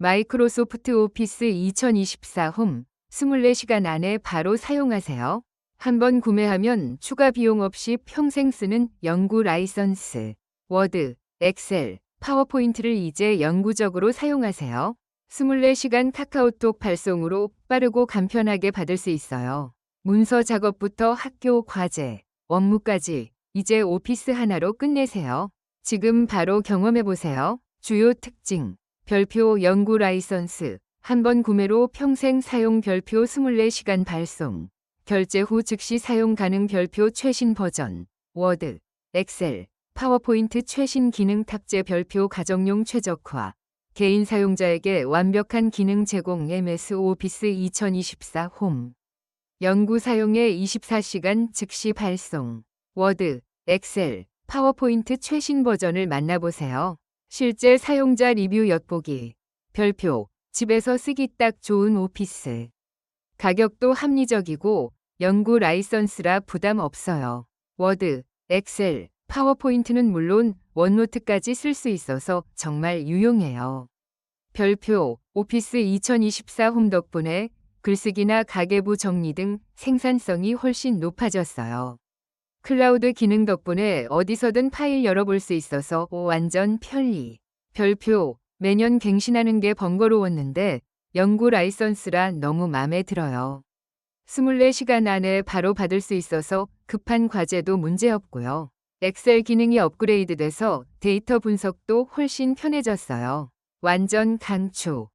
마이크로소프트 오피스 2024 홈 24시간 안에 바로 사용하세요. 한번 구매하면 추가 비용 없이 평생 쓰는 연구 라이선스, 워드, 엑셀, 파워포인트를 이제 영구적으로 사용하세요. 24시간 카카오톡 발송으로 빠르고 간편하게 받을 수 있어요. 문서 작업부터 학교 과제, 업무까지 이제 오피스 하나로 끝내세요. 지금 바로 경험해 보세요. 주요 특징, 별표 연구 라이선스, 한 번 구매로 평생 사용 별표 24시간 발송, 결제 후 즉시 사용 가능 별표 최신 버전, 워드, 엑셀, 파워포인트 최신 기능 탑재 별표 가정용 최적화, 개인 사용자에게 완벽한 기능 제공 MS 오피스 2024 홈. 연구 사용에 24시간 즉시 발송. 워드, 엑셀, 파워포인트 최신 버전을 만나보세요. 실제 사용자 리뷰 엿보기. 별표, 집에서 쓰기 딱 좋은 오피스. 가격도 합리적이고 연구 라이선스라 부담 없어요. 워드, 엑셀, 파워포인트는 물론 원노트까지 쓸 수 있어서 정말 유용해요. 별표, 오피스 2024 홈 덕분에 글쓰기나 가계부 정리 등 생산성이 훨씬 높아졌어요. 클라우드 기능 덕분에 어디서든 파일 열어볼 수 있어서 완전 편리. 별표, 매년 갱신하는 게 번거로웠는데 연구 라이선스라 너무 마음에 들어요. 24시간 안에 바로 받을 수 있어서 급한 과제도 문제없고요. 엑셀 기능이 업그레이드 돼서 데이터 분석도 훨씬 편해졌어요. 완전 강추.